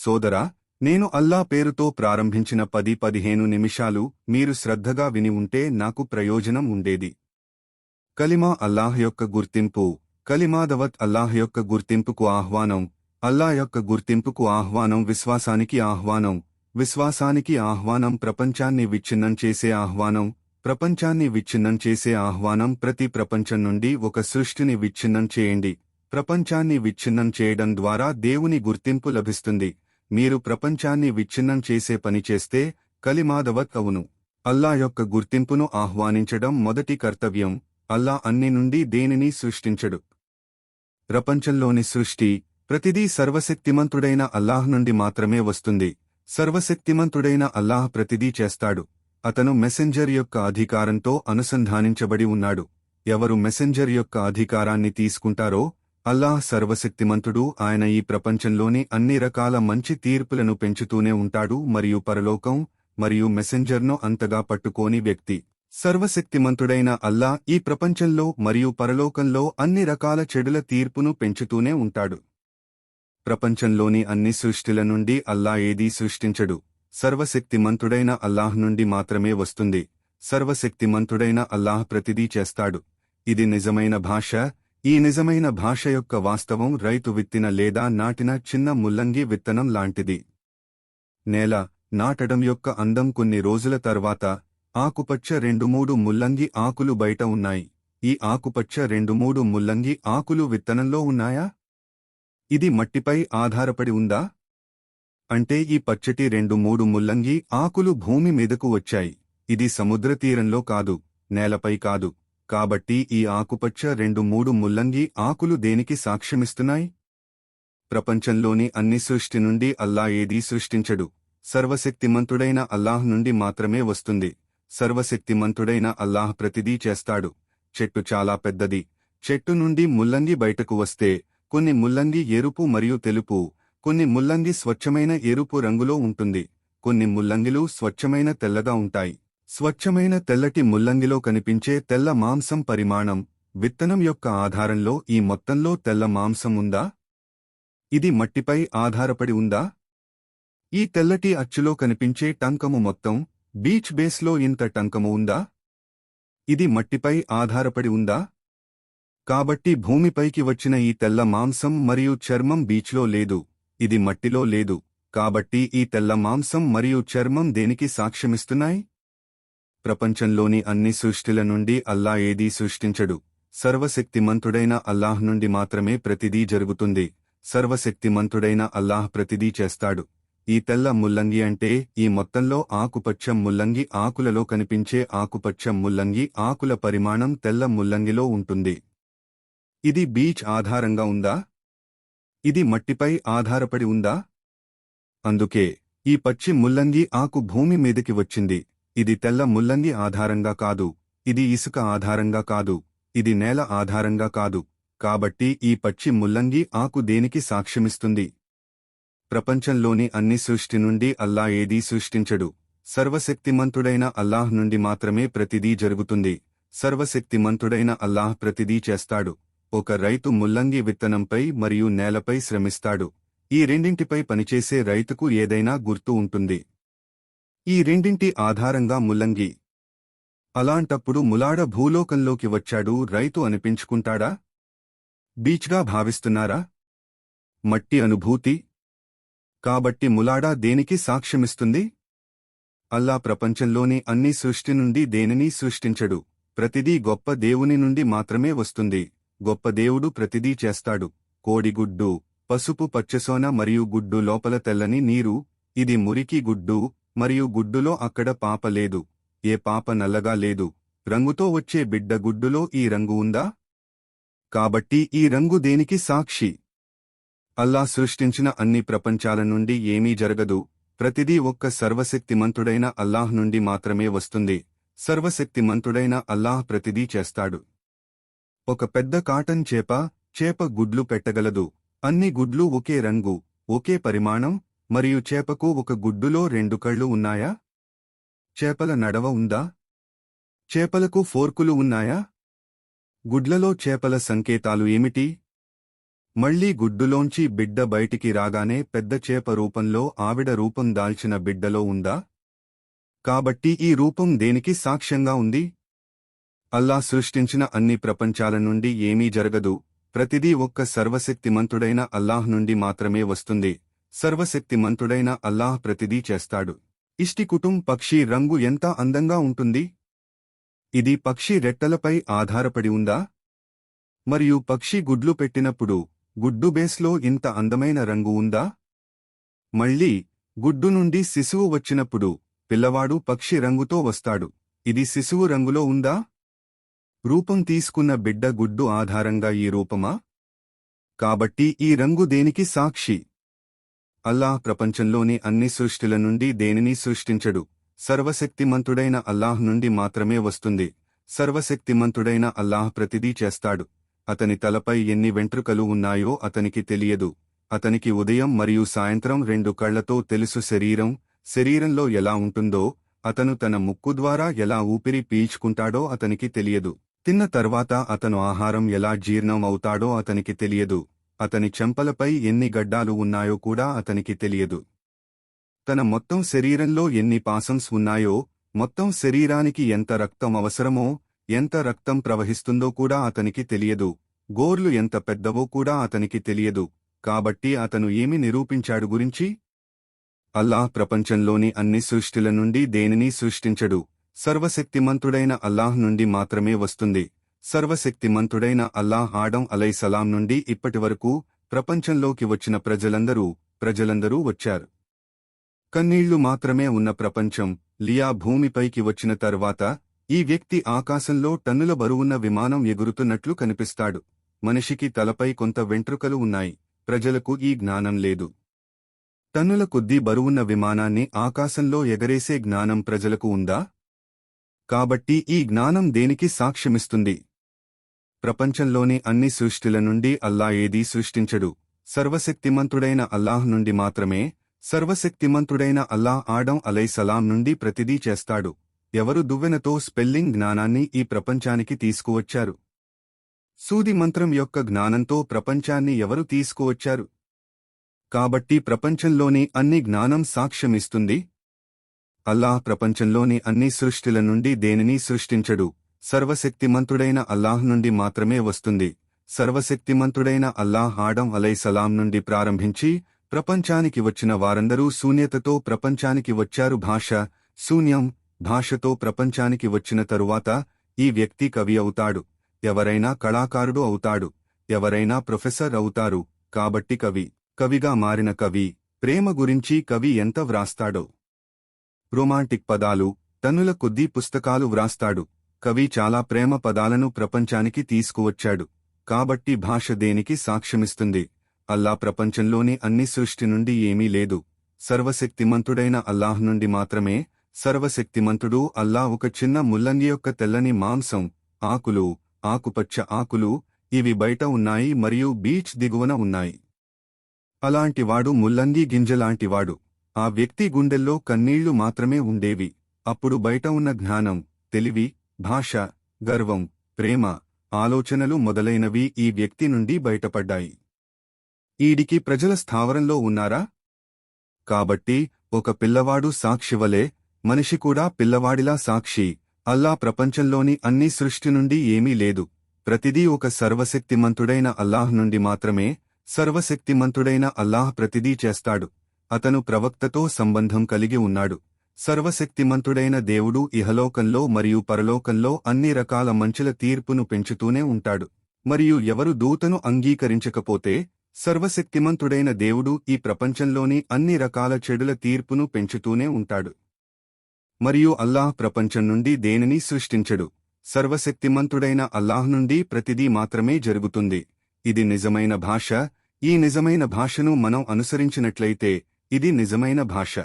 సోదరా నేను అల్లా పేరుతో ప్రారంభించిన పది పదిహేను నిమిషాలు మీరు శ్రద్ధగా విని ఉంటే నాకు ప్రయోజనం ఉండేది. కలిమా అల్లాహ్ యొక్క గుర్తింపు కలిమాదవత్ అల్లాహ్ యొక్క గుర్తింపుకు ఆహ్వానం అల్లా యొక్క గుర్తింపుకు ఆహ్వానం విశ్వాసానికి ఆహ్వానం విశ్వాసానికి ఆహ్వానం ప్రపంచాన్ని విచ్ఛిన్నం చేసే ఆహ్వానం ప్రపంచాన్ని విచ్ఛిన్నం చేసే ఆహ్వానం ప్రతి ప్రపంచం నుండి ఒక సృష్టిని విచ్ఛిన్నం చేయండి. ప్రపంచాన్ని విచ్ఛిన్నం చేయడం ద్వారా దేవుని గుర్తింపు లభిస్తుంది. మీరు ప్రపంచాన్ని విచ్ఛిన్నం చేసే పని చేస్తే కలిమాదవత్ అవును. అల్లా యొక్క గుర్తింపును ఆహ్వానించడం మొదటి కర్తవ్యం. అల్లా అన్ని నుండి దేనిని సృష్టించడు? ప్రపంచంలోని సృష్టి ప్రతిదీ సర్వశక్తిమంతుడైన అల్లాహ్ నుండి మాత్రమే వస్తుంది. సర్వశక్తిమంతుడైన అల్లాహ్ ప్రతిదీ చేస్తాడు. అతను మెసెంజర్ యొక్క అధికారంతో అనుసంధానించబడి ఉన్నాడు. ఎవరు మెసెంజర్ యొక్క అధికారాన్ని తీసుకుంటారో అల్లాహ్ సర్వశక్తిమంతుడు ఆయన ఈ ప్రపంచంలోని అన్ని రకాల మంచి తీర్పులను పెంచుతూనే ఉంటాడు మరియు పరలోకం మరియు మెసెంజర్ను అంతగా పట్టుకోని వ్యక్తి. సర్వశక్తిమంతుడైన అల్లా ఈ ప్రపంచంలో మరియు పరలోకంలో అన్ని రకాల చెడుల తీర్పును పెంచుతూనే ఉంటాడు. ప్రపంచంలోని అన్ని సృష్టిల నుండి అల్లా ఏదీ సృష్టించడు. సర్వశక్తిమంతుడైన అల్లాహ్ నుండి మాత్రమే వస్తుంది. సర్వశక్తిమంతుడైన అల్లాహ్ ప్రతిదీ చేస్తాడు. ఇది నిజమైన భాష ఈ నిజమైన భాష యొక్క వాస్తవం రైతు విత్తిన లేదా నాటిన చిన్న ముల్లంగి విత్తనం లాంటిది. నేల నాటడం యొక్క అందం కొన్ని రోజుల తర్వాత ఆకుపచ్చ రెండు మూడు ముల్లంగి ఆకులు బయట ఉన్నాయి. ఈ ఆకుపచ్చ రెండు మూడు ముల్లంగి ఆకులు విత్తనంలో ఉన్నాయా? ఇది మట్టిపై ఆధారపడి ఉందా? అంటే ఈ పచ్చటి రెండు మూడు ముల్లంగి ఆకులు భూమి మీదకు వచ్చాయి. ఇది సముద్ర తీరంలో కాదు నేలపై కాదు. కాబట్టి ఈ ఆకుపచ్చ రెండు మూడు ముల్లంగి ఆకులు దేనికి సాక్ష్యమిస్తున్నాయి? ప్రపంచంలోని అన్ని సృష్టి నుండి అల్లా ఏదీ సృష్టించడు. సర్వశక్తిమంతుడైన అల్లాహ్ నుండి మాత్రమే వస్తుంది. సర్వశక్తిమంతుడైన అల్లాహ్ ప్రతిదీ చేస్తాడు. చెట్టు చాలా పెద్దది. చెట్టు నుండి ముల్లంగి బయటకు వస్తే కొన్ని ముల్లంగి ఎరుపు మరియు తెలుపు కొన్ని ముల్లంగి స్వచ్ఛమైన ఎరుపు రంగులో ఉంటుంది. కొన్ని ముల్లంగిలు స్వచ్ఛమైన తెల్లగా ఉంటాయి. స్వచ్ఛమైన తెల్లటి ముల్లంగిలో కనిపించే తెల్ల మాంసం పరిమాణం విత్తనం యొక్క ఆధారంలో ఈ మొత్తంలో తెల్ల మాంసం ఉందా? ఇది మట్టిపై ఆధారపడి ఉందా? ఈ తెల్లటి అచ్చులో కనిపించే టంకము మొత్తం బీచ్ బేస్లో ఇంత టంకము ఉందా? ఇది మట్టిపై ఆధారపడి ఉందా? కాబట్టి భూమిపైకి వచ్చిన ఈ తెల్ల మాంసం మరియు చర్మం బీచ్లో లేదు ఇది మట్టిలో లేదు. కాబట్టి ఈ తెల్ల మాంసం మరియు చర్మం దేనికి సాక్ష్యమిస్తున్నాయి? ప్రపంచంలోని అన్ని సృష్టిల నుండి అల్లా ఏదీ సృష్టించడు. సర్వశక్తిమంతుడైన అల్లాహ్ నుండి మాత్రమే ప్రతిదీ జరుగుతుంది. సర్వశక్తిమంతుడైన అల్లాహ్ ప్రతిదీ చేస్తాడు. ఈ తెల్ల ముల్లంగి అంటే ఈ మొత్తంలో ఆకుపచ్చ ముల్లంగి ఆకులలో కనిపించే ఆకుపచ్చ ముల్లంగి ఆకుల పరిమాణం తెల్ల ముల్లంగిలో ఉంటుంది. ఇది బీచ్ ఆధారంగా ఉందా? ఇది మట్టిపై ఆధారపడి ఉందా? అందుకే ఈ పచ్చి ముల్లంగి ఆకు భూమి మీదకి వచ్చింది. ఇది తెల్ల ముల్లంగి ఆధారంగా కాదు ఇది ఇసుక ఆధారంగా కాదు ఇది నేల ఆధారంగా కాదు కాబట్టి ఈ పచ్చి ముల్లంగి ఆకు దేనికి సాక్ష్యమిస్తుంది? ప్రపంచంలోని అన్ని సృష్టి నుండి అల్లా ఏదీ సృష్టించడు. సర్వశక్తిమంతుడైన అల్లాహ్ నుండి మాత్రమే ప్రతిదీ జరుగుతుంది. సర్వశక్తిమంతుడైన అల్లాహ్ ప్రతిదీ చేస్తాడు. ఒక రైతు ముల్లంగి విత్తనంపై మరియు నేలపై శ్రమిస్తాడు. ఈ రెండింటిపై పనిచేసే రైతుకు ఏదైనా గుర్తు ఉంటుంది. ఈ రెండింటి ఆధారంగా ముల్లంగి. అలాంటప్పుడు ములాడ భూలోకంలోకి వచ్చాడు రైతు అనిపించుకుంటాడా? బీచ్గా భావిస్తున్నారా? మట్టి అనుభూతి. కాబట్టి ములాడా దేనికి సాక్ష్యమిస్తుంది? అల్లా ప్రపంచంలోని అన్ని సృష్టి నుండి దేనిని సృష్టించడు. ప్రతిదీ గొప్ప దేవుని నుండి మాత్రమే వస్తుంది. గొప్ప దేవుడు ప్రతిదీ చేస్తాడు. కోడిగుడ్డు పసుపు పచ్చసోన మరియు గుడ్డు లోపల తెల్లని నీరు ఇది మురికి గుడ్డు మరియు గుడ్డులో అక్కడ పాప లేదు. ఏ పాప నల్లగా లేదు. రంగుతో వచ్చే బిడ్డ గుడ్డులో ఈ రంగు ఉందా? కాబట్టి ఈ రంగు దేనికి సాక్షి? అల్లా సృష్టించిన అన్ని ప్రపంచాల నుండి ఏమీ జరగదు. ప్రతిదీ ఒక్క సర్వశక్తిమంతుడైన అల్లాహ్ నుండి మాత్రమే వస్తుంది. సర్వశక్తిమంతుడైన అల్లాహ్ ప్రతిదీ చేస్తాడు. ఒక పెద్ద కాటన్ చేప చేప గుడ్లు పెట్టగలదు. అన్ని గుడ్లు ఒకే రంగు ఒకే పరిమాణం మరియు చేపకు ఒక గుడ్డులో రెండు కళ్ళు ఉన్నాయా? చేపల నడవ ఉందా? చేపలకు ఫోర్కులు ఉన్నాయా? గుడ్లలో చేపల సంకేతాలు ఏమిటి? మళ్ళీ గుడ్డులోంచి బిడ్డ బయటికి రాగానే పెద్ద చేప రూపంలో ఆవిడ రూపం దాల్చిన బిడ్డలో ఉందా? కాబట్టి ఈ రూపం దేనికి సాక్ష్యంగా ఉంది? అల్లా సృష్టించిన అన్ని ప్రపంచాల నుండి ఏమీ జరగదు. ప్రతిదీ ఒక్క సర్వశక్తిమంతుడైన అల్లాహ్ నుండి మాత్రమే వస్తుంది. సర్వశక్తిమంతుడైన అల్లాహ్ ప్రతిదీ చేస్తాడు. ఇష్టి కుటుం పక్షి రంగు ఎంత అందంగా ఉంటుంది? ఇది పక్షి రెట్టలపై ఆధారపడి ఉందా? మరియు పక్షి గుడ్లు పెట్టినప్పుడు గుడ్డు బేస్లో ఇంత అందమైన రంగు ఉందా? మళ్ళీ గుడ్డు నుండి శిశువు వచ్చినప్పుడు పిల్లవాడు పక్షి రంగుతో వస్తాడు. ఇది శిశువు రంగులో ఉందా? రూపం తీసుకున్న బిడ్డ గుడ్డు ఆధారంగా ఈ రూపమా? కాబట్టి ఈ రంగు దేనికి సాక్షి? అల్లాహ్ ప్రపంచంలోని అన్ని సృష్టిల నుండి దేనిని సృష్టించడు? సర్వశక్తిమంతుడైన అల్లాహ్ నుండి మాత్రమే వస్తుంది. సర్వశక్తిమంతుడైన అల్లాహ్ ప్రతిదీ చేస్తాడు. అతని తలపై ఎన్ని వెంట్రుకలు ఉన్నాయో అతనికి తెలియదు. అతనికి ఉదయం మరియు సాయంత్రం రెండు కళ్ళతో తెలుసు శరీరం శరీరంలో ఎలా ఉంటుందో అతను తన ముక్కు ద్వారా ఎలా ఊపిరి పీల్చుకుంటాడో అతనికి తెలియదు. తిన్న తర్వాత అతను ఆహారం ఎలా జీర్ణం అవుతాడో అతనికి తెలియదు. అతని చెంపలపై ఎన్ని గడ్డాలు ఉన్నాయో కూడా అతనికి తెలియదు. తన మొత్తం శరీరంలో ఎన్ని పాసన్స్ ఉన్నాయో మొత్తం శరీరానికి ఎంత రక్తం అవసరమో ఎంత రక్తం ప్రవహిస్తుందో కూడా అతనికి తెలియదు. గోర్లు ఎంత పెద్దవో కూడా అతనికి తెలియదు. కాబట్టి అతను ఏమి నిరూపించాడు గురించి? అల్లాహ్ ప్రపంచంలోని అన్ని సృష్టిల నుండి దేనిని సృష్టించడు. సర్వశక్తిమంతుడైన అల్లాహ్ నుండి మాత్రమే వస్తుంది. సర్వశక్తిమంతుడైన అల్లాహ్ ఆడం అలైసలాం నుండి ఇప్పటివరకు ప్రపంచంలోకి వచ్చిన ప్రజలందరూ ప్రజలందరూ వచ్చారు. కన్నీళ్ళు మాత్రమే ఉన్న ప్రపంచం లియా భూమిపైకి వచ్చిన తర్వాత ఈ వ్యక్తి ఆకాశంలో టన్నుల బరువున్న విమానం ఎగురుతున్నట్లు కనిపిస్తాడు. మనిషికి తలపై కొంత వెంట్రుకలు ఉన్నాయి. ప్రజలకు ఈ జ్ఞానం లేదు. టన్నుల కొద్దీ బరువున్న విమానాన్ని ఆకాశంలో ఎగరేసే జ్ఞానం ప్రజలకు ఉందా? కాబట్టి ఈ జ్ఞానం దేనికి సాక్ష్యమిస్తుంది? ప్రపంచంలోని అన్ని సృష్టిల నుండి అల్లా ఏదీ సృష్టించడు. సర్వశక్తిమంతుడైన అల్లాహ్ నుండి మాత్రమే సర్వశక్తిమంతుడైన అల్లాహ్ ఆడం అలైసలాం నుండి ప్రతిదీ చేస్తాడు. ఎవరు దువ్వెనతో స్పెల్లింగ్ జ్ఞానాన్ని ఈ ప్రపంచానికి తీసుకువచ్చారు? సూది మంత్రం యొక్క జ్ఞానంతో ప్రపంచాన్ని ఎవరు తీసుకువచ్చారు? కాబట్టి ప్రపంచంలోని అన్ని జ్ఞానం సాక్ష్యమిస్తుంది. అల్లాహ్ ప్రపంచంలోని అన్ని సృష్టిల నుండి దేనిని సృష్టించడు? సర్వశక్తిమంతుడైన అల్లాహ్ నుండి మాత్రమే వస్తుంది. సర్వశక్తిమంతుడైన అల్లాహ్ ఆడం అలైసలాం నుండి ప్రారంభించి ప్రపంచానికి వచ్చిన వారందరూ శూన్యతతో ప్రపంచానికి వచ్చారు. భాష శూన్యం భాషతో ప్రపంచానికి వచ్చిన తరువాత ఈ వ్యక్తి కవి అవుతాడు. ఎవరైనా కళాకారుడు అవుతాడు. ఎవరైనా ప్రొఫెసర్ అవుతారు. కాబట్టి కవి కవిగా మారిన కవి ప్రేమ గురించి కవి ఎంత వ్రాస్తాడో. రొమాంటిక్ పదాలు తనుల కొద్దీ పుస్తకాలు వ్రాస్తాడు. కవి చాలా ప్రేమ పదాలను ప్రపంచానికి తీసుకువచ్చాడు. కాబట్టి భాష దేనికి సాక్ష్యమిస్తుంది? అల్లా ప్రపంచంలోని అన్ని సృష్టి నుండి ఏమీ లేదు. సర్వశక్తిమంతుడైన అల్లాహ్ నుండి మాత్రమే సర్వశక్తిమంతుడు. అల్లా ఒక చిన్న ముల్లంగి యొక్క తెల్లని మాంసం ఆకులు ఆకుపచ్చ ఆకులు ఇవి బయట ఉన్నాయి మరియు బీచ్ దిగువన ఉన్నాయి. అలాంటివాడు ముల్లంగి గింజలాంటివాడు. ఆ వ్యక్తి గుండెల్లో కన్నీళ్ళు మాత్రమే ఉండేవి. అప్పుడు బయట ఉన్న జ్ఞానం తెలివి భాష గర్వం ప్రేమ ఆలోచనలు మొదలైనవి ఈ వ్యక్తి నుండి బయటపడ్డాయి. ఈడికి ప్రజల స్థావరంలో ఉన్నారా? కాబట్టి ఒక పిల్లవాడు సాక్షివలే మనిషి కూడా పిల్లవాడిలా సాక్షి అల్లా ప్రపంచంలోని అన్ని సృష్టి నుండి ఏమీ లేదు. ప్రతిదీ ఒక సర్వశక్తిమంతుడైన అల్లాహ్ నుండి మాత్రమే సర్వశక్తిమంతుడైన అల్లాహ్ ప్రతిదీ చేస్తాడు. అతను ప్రవక్తతో సంబంధం కలిగి ఉన్నాడు. సర్వశక్తిమంతుడైన దేవుడు ఇహలోకంలో మరియు పరలోకంలో అన్ని రకాల మంచుల తీర్పును పెంచుతూనే ఉంటాడు. మరియు ఎవరు దూతను అంగీకరించకపోతే సర్వశక్తిమంతుడైన దేవుడు ఈ ప్రపంచంలోని అన్ని రకాల చెడుల తీర్పును పెంచుతూనే ఉంటాడు. మరియు అల్లాహ్ ప్రపంచం నుండి దేనిని సృష్టించడు? సర్వశక్తిమంతుడైన అల్లాహ్ నుండి ప్రతిదీ మాత్రమే జరుగుతుంది. ఇది నిజమైన భాష. ఈ నిజమైన భాషను మనం అనుసరించినట్లయితే ఇది నిజమైన భాష.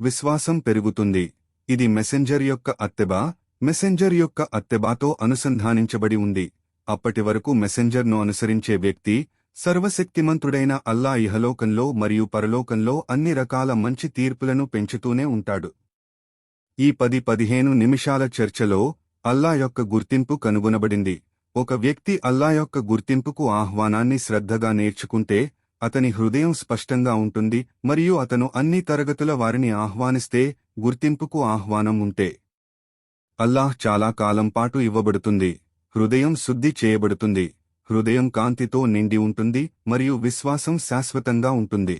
విశ్వాసం పెరుగుతుంది. ఇది మెసెంజర్ యొక్క అత్తెబా మెసెంజర్ యొక్క అత్తెబాతో అనుసంధానించబడి ఉంది. అప్పటి వరకు మెసెంజర్ను అనుసరించే వ్యక్తి సర్వశక్తిమంతుడైన అల్లా ఇహలోకంలో మరియు పరలోకంలో అన్ని రకాల మంచి తీర్పులను పెంచుతూనే ఉంటాడు. ఈ పది పదిహేను నిమిషాల చర్చలో అల్లా యొక్క గుర్తింపు కనుగొనబడింది. ఒక వ్యక్తి అల్లా యొక్క గుర్తింపుకు ఆహ్వానాన్ని శ్రద్ధగా నేర్చుకుంటే అతని హృదయం స్పష్టంగా ఉంటుంది మరియు అతను అన్ని తరగతుల వారిని ఆహ్వానిస్తే గుర్తింపుకు ఆహ్వానం ఉంటే. అల్లాహ్ చాలా కాలం పాటు ఇవ్వబడుతుంది. హృదయం శుద్ధి చేయబడుతుంది. హృదయం కాంతితో నిండి ఉంటుంది మరియు విశ్వాసం శాశ్వతంగా ఉంటుంది.